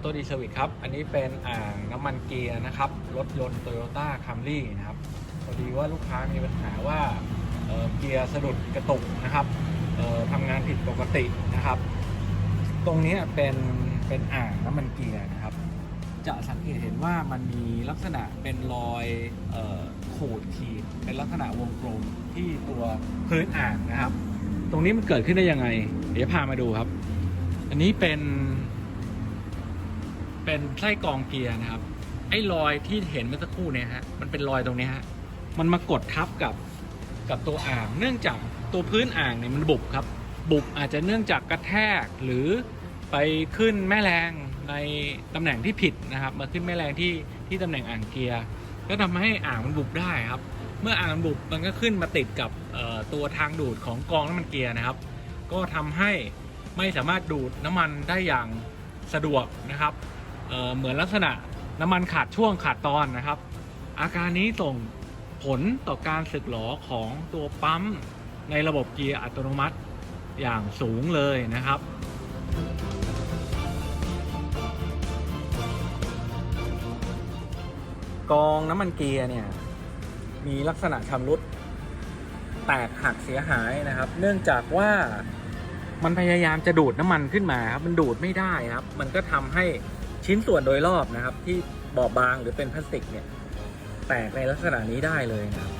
โต้ดีเซอร์วิสครับ อันนี้เป็นอ่างน้ำมันเกียร์นะครับ รถยนต์ Toyota Camry นะครับ พอดีว่าลูกค้ามีปัญหาว่าเเกียร์สะดุดกระตุกนะครับทำงานผิดปกตินะครับ ตรงนี้เป็นเป็นอ่างน้ำมันเกียร์นะครับ จะสังเกตเห็นว่ามันมีลักษณะเป็นรอยออขูดขีดเป็นลักษณะวงกลมที่ตัวพื้นอ่างนะครับ ตรงนี้มันเกิดขึ้นได้ยังไง เดี๋ยวพามาดูครับ อันนี้เป็น เป็นไส้กองเกียร์นะครับ ไอ้รอยที่เห็นเมื่อสักครู่เนี่ยฮะมันเป็นรอยตรงนี้ฮะมันมากดทับกับกับตัวอ่าง เนื่องจากตัวพื้นอ่างเนี่ยมันบุบครับ บุบอาจจะเนื่องจากกระแทกหรือไปขึ้นแม่แรงในตำแหน่งที่ผิดนะครับ มาขึ้นแม่แรงที่ที่ตำแหน่งอ่างเกียร์ก็ทำให้อ่างมันบุบได้ครับ เมื่ออ่างมันบุบมันก็ขึ้นมาติดกับตัวทางดูดของกองน้ำมันเกียร์นะครับ ก็ทำให้ไม่สามารถดูดน้ำมันได้อย่างสะดวกนะครับ เเหมือนลักษณะน้ำมันขาดช่วงขาดตอนนะครับ อาการนี้ส่งผลต่อการสึกหรอของตัวปั๊มในระบบเกียร์อัตโนมัติอย่างสูงเลยนะครับกองน้ำมันเกียร์เนี่ยมีลักษณะชำรุดแตกหักเสียหายนะครับ เนื่องจากว่ามันพยายามจะดูดน้ำมันขึ้นมาครับมันดูดไม่ได้ครับ มันก็ทำให้ ชิ้นส่วนโดยรอบนะครับ ที่บอบบางหรือเป็นพลาสติกเนี่ย แตกในลักษณะนี้ได้เลยนะครับ